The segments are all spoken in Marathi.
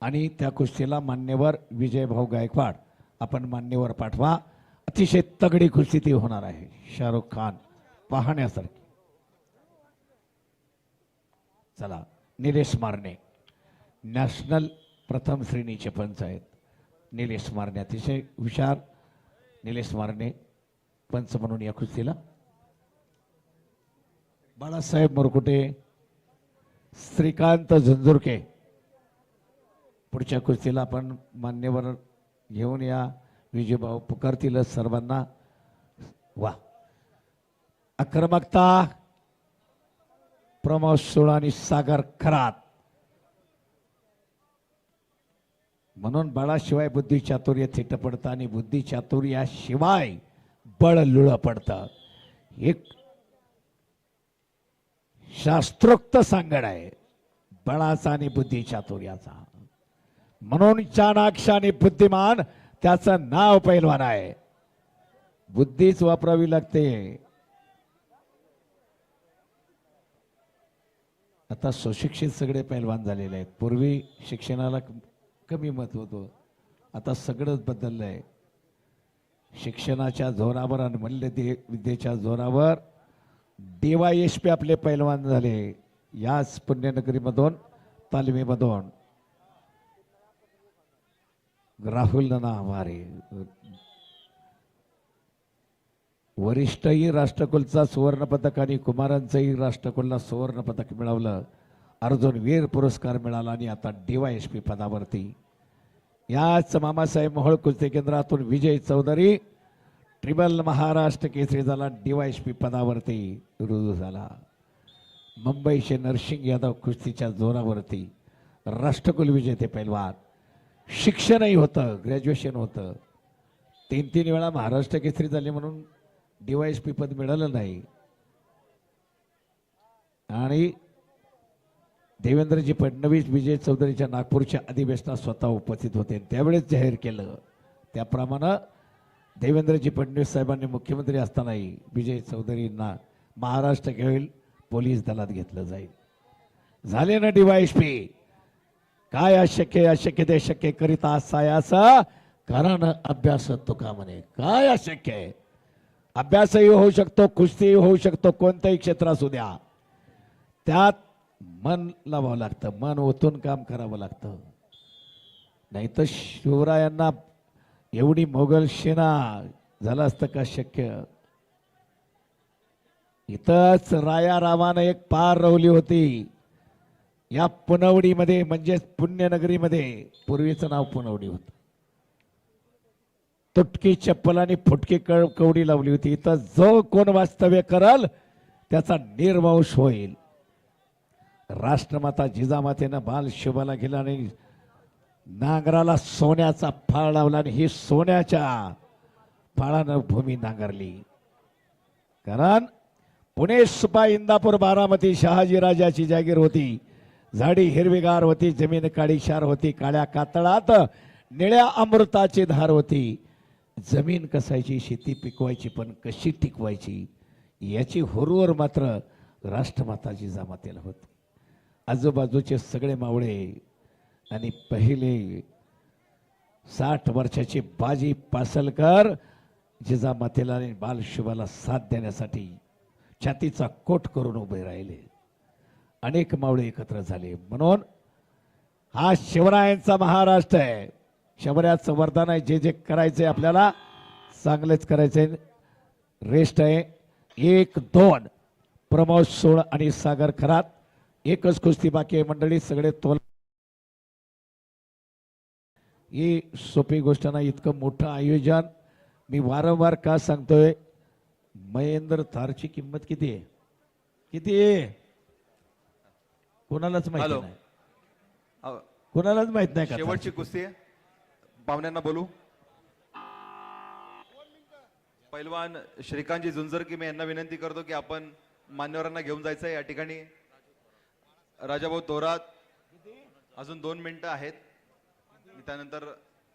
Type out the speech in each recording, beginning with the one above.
आणि त्या कुस्तीला मान्यवर विजयभाऊ गायकवाड. आपण मान्यवर पाठवा. अतिशय तगडी कुस्ती ती होणार आहे. शाहरुख खान पाहण्यासारखी. चला निलेश मारणे. नॅशनल प्रथम श्रेणीचे पंच आहेत. निलेश मारणे अतिशय हुशार. निलेश मारणे पंच म्हणून या कुस्तीला. बाळासाहेब मोरकुटे श्रीकांत झुंझुरके पुढच्या कुस्तीला आपण मान्यवर घेऊन या. विजयभाऊ पुकारतीलच सर्वांना. वा. आक्रमकता प्रमोद सोळ आणि सागर खरात. म्हणून बळाशिवाय बुद्धी चातुर्य थिट पडतं आणि बुद्धी चातुर्याशिवाय बळ लुळ पडतं. एक शास्त्रोक्त सांगड आहे. बळाचा आणि बुद्धी चातुर्याचा. म्हणून चाणाक्ष आणि बुद्धिमान त्याचं नाव पैलवान आहे. बुद्धीच वापरावी लागते. आता सुशिक्षित सगळे पैलवान झालेले आहेत. पूर्वी शिक्षणाला कमी महत्त्व होतं. आता सगळंच बदललं आहे शिक्षणाच्या जोरावर आणि मल्ल दे- विद्येच्या जोरावर पी आपले पैलवान झाले. याच पुण्यनगरीमधून तालमीमधून. राहुल नाना हमारे वरिष्ठही राष्ट्रकुलचा सुवर्ण पदक आणि कुमारांचंही राष्ट्रकुलला सुवर्ण पदक मिळवलं. अर्जुन वीर पुरस्कार मिळाला आणि आता पी पदावरती. याच मामासाहेब मोहोळ कुस्ती केंद्रातून विजय चौधरी ट्रिबल महाराष्ट्र केसरी झाला पी पदावरती रुजू झाला. मुंबईचे नरसिंग यादव कुस्तीच्या जोरावरती राष्ट्रकुल विजेते पैलवान. शिक्षणही होतं ग्रॅज्युएशन होतं. तीन तीन वेळा महाराष्ट्र केसरी झाली म्हणून पी पद मिळालं नाही. आणि देवेंद्रजी फडणवीस विजय चौधरीच्या नागपूरच्या अधिवेशनात स्वतः उपस्थित होते. त्यावेळेस जाहीर केलं. त्याप्रमाणे देवेंद्रजी फडणवीस साहेबांनी मुख्यमंत्री असतानाही विजय चौधरींना महाराष्ट्र घेईल पोलीस दलात घेतलं जाईल. झाले ना पी काय अशक्य अशक्य ते शक्य करीता सायास कारण अभ्यास तुका म्हणे? काय अशक्य? आहे अभ्यासही होऊ शकतो कुस्तीही होऊ शकतो कोणत्याही क्षेत्र असू द्या. त्यात मन लावावं लागतं मन ओतून काम करावं लागतं. नाही तर शिवरायांना एवढी मोगल सेना झालं असतं का शक्य? इथंच राया रामानं एक पार रवली होती. या पुनवडीमध्ये म्हणजेच पुण्यनगरीमध्ये पूर्वीचं नाव पुनवडी होतं. तुटकी चप्पल आणि फुटकी कळ कवडी लावली होती. इथं जो कोण वास्तव्य करल त्याचा निर्वंश होईल. राष्ट्रमाता जिजामातेनं बाल शुभाला गेला आणि नांगराला सोन्याचा फाळ लावला आणि ही सोन्याच्या फाळानं भूमी नांगरली. कारण पुणे सुपा इंदापूर बारामती शहाजीराजाची जागीर होती. झाडी हिरवीगार होती जमीन काळीशार होती काळ्या कातळात निळ्या अमृताची धार होती. जमीन कसायची शेती पिकवायची पण कशी टिकवायची याची हुरवर मात्र राष्ट्रमाता जमातेला होती. आजूबाजूचे सगळे मावळे आणि पहिले साठ वर्षाची बाजी पासलकर जिजामातेला आणि बालशुभाला साथ देण्यासाठी छातीचा कोट करून उभे राहिले. अनेक मावळे एकत्र झाले. म्हणून हा शिवरायांचा महाराष्ट्र आहे. शबऱ्याचं वरदान आहे. जे जे करायचंय आपल्याला चांगलेच करायचंय. रेस्ट आहे. एक दोन प्रमोद सोळ आणि सागर खरात. एकच कुस्ती बाकी आहे मंडळी. सगळे तोल ही सोपी गोष्ट नाही. इतकं मोठं आयोजन मी वारंवार का सांगतोय? महेंद्र थारची किंमत किती आहे? किती आहे? कोणालाच माहिती हॅलो. नाही. कोणालाच माहीत नाही का शेवटची कुस्ती आहे. पाहुण्यांना बोलू. पैलवान श्रीकांतजी झुंजरकी मी यांना विनंती करतो की आपण मान्यवरांना घेऊन जायचं आहे या ठिकाणी राजाभाऊ थोरात अजून दोन मिनिटं आहेत. मी त्यानंतर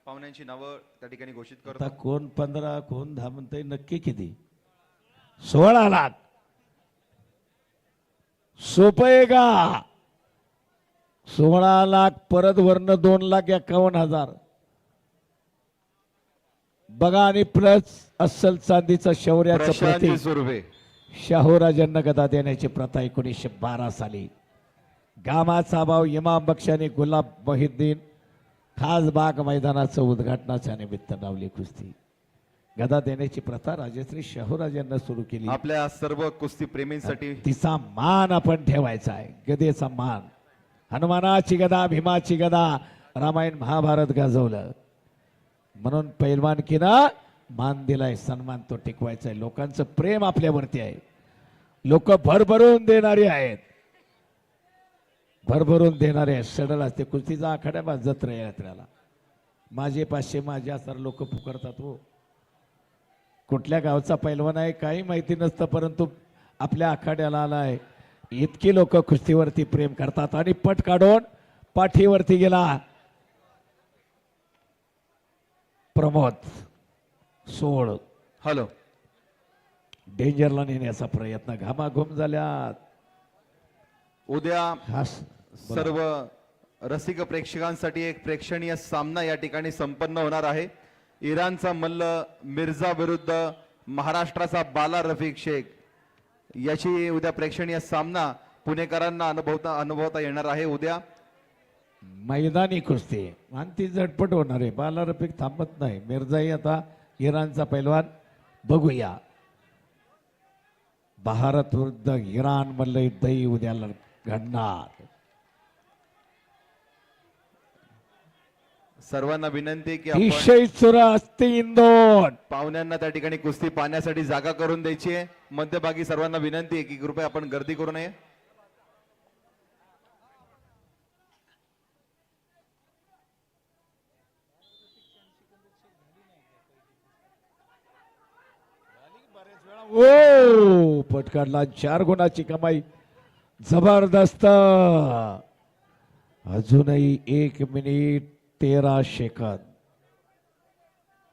पाहुण्यांची नावं त्या ठिकाणी घोषित करतो. आता कोण पंधरा कोण दहा म्हणतंय नक्की किती? सोळा लाख. सोपं आहे का? सोळा लाख परत वरनं दोन लाख एकावन्न हजार. बघा आणि प्लस अस्सल चांदीचं शौर्याचं प्रतीक. सुर्वे. शाहूराजांना गदा देण्याची प्रथा एकोणीसशे बारा साली. गामाचा भाव इमाम बक्षाने गुलाब मोहिद्दीन खासबाग मैदानाचं उद्घाटनाच्या निमित्त लावली कुस्ती. गदा देण्याची प्रथा राजश्री शाहूराजांना सुरू केली. आपल्या सर्व कुस्ती प्रेमींसाठी तिचा मान आपण ठेवायचा आहे. गदेचा मान. हनुमानाची गदा भीमाची गदा रामायण महाभारत गाजवलं. म्हणून पैलवानकीनं मान दिलाय सन्मान तो टिकवायचा आहे लोकांचं प्रेम आपल्यावरती आहे. लोक भरभरून देणारे आहेत. भरभरून देणारे आहेत. सडल असते. कुस्तीचा आखाड्या जत्र जत्रा यात्रेला. माझे पाचशे माझ्या सर लोक पुकारतात हो. कुठल्या गावचा पैलवान आहे काही माहिती नसतं परंतु आपल्या आखाड्याला आला आहे इतकी लोक कुस्तीवरती प्रेम करतात आणि पट काढून पाठीवरती गेला. प्रमोद सोळ. हॅलो. डेंजरला नेण्याचा प्रयत्न घामाघूम झाल्यात उद्या सर्व रसिक प्रेक्षकांसाठी एक प्रेक्षणीय सामना या ठिकाणी संपन्न होणार आहे. इराणचा मल्ल मिर्झा विरुद्ध महाराष्ट्राचा बाला रफिक शेख. याची उद्या प्रेक्षणीय सामना पुणेकरांना अनुभवता अनुभवता येणार आहे. उद्या मैदानी कुस्ती. आणि ती झटपट होणार आहे. बाला रफिक थांबत नाही. मिर्झाई आता इराणचा पैलवान. बघूया. भारत विरुद्ध इराण मल्ल युद्धही उद्या घडणार. सर्वांना विनंती की आपण विषय चुरा असते इंदोर। पाहुण्यांना त्या ठिकाणी कुस्ती पाहण्यासाठी जागा करून द्यायची आहे. मध्यभागी सर्वांना विनंती आहे की कृपया आपण गर्दी करू नये. ओ पटकाडला चार गुणाची कमाई. जबरदस्त. अजूनही एक मिनिट. तेरा सेकंद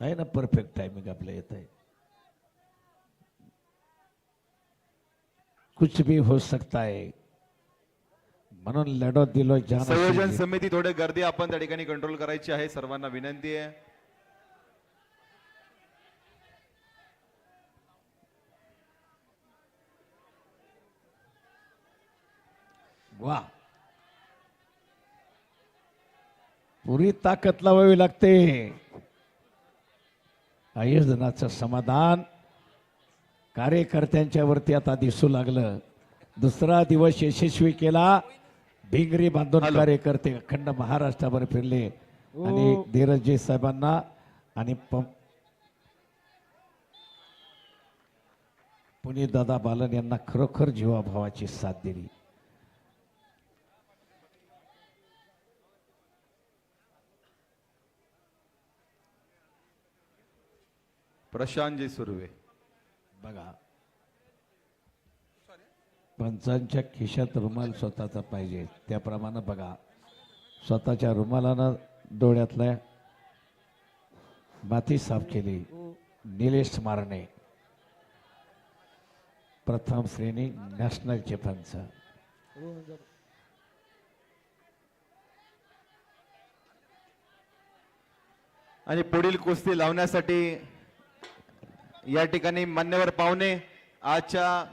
आहे ना परफेक्ट टायमिंग आपलं येत आहे. कुछ भी हो सकता है. म्हणून लढत दिलो संयोजन जान समिती थोडे गर्दी आपण त्या ठिकाणी कंट्रोल करायची आहे. सर्वांना विनंती आहे. वा. पुरी ताकद लावावी लागते. आयोजनाचं समाधान कार्यकर्त्यांच्या वरती आता दिसू लागलं. दुसरा दिवस यशस्वी केला. भिंगरी बांधून. कार्यकर्ते अखंड महाराष्ट्रावर फिरले. आणि धीरजजी साहेबांना आणि पुनीत दादा बालन यांना खरोखर जीवाभावाची साथ दिली. प्रशांतजी सुर्वे बघा. पंचांच्या खिशात रुमाल स्वतःचा पाहिजे. त्याप्रमाणे बघा. स्वतःच्या रुमालानं डोळ्यातल्या माती साफ केली. निलेश मारणे. प्रथम श्रेणी नॅशनलचे पंच आणि पुढील कुस्ती लावण्यासाठी या ठिकाणी मान्यवर पाहुणे आजच्या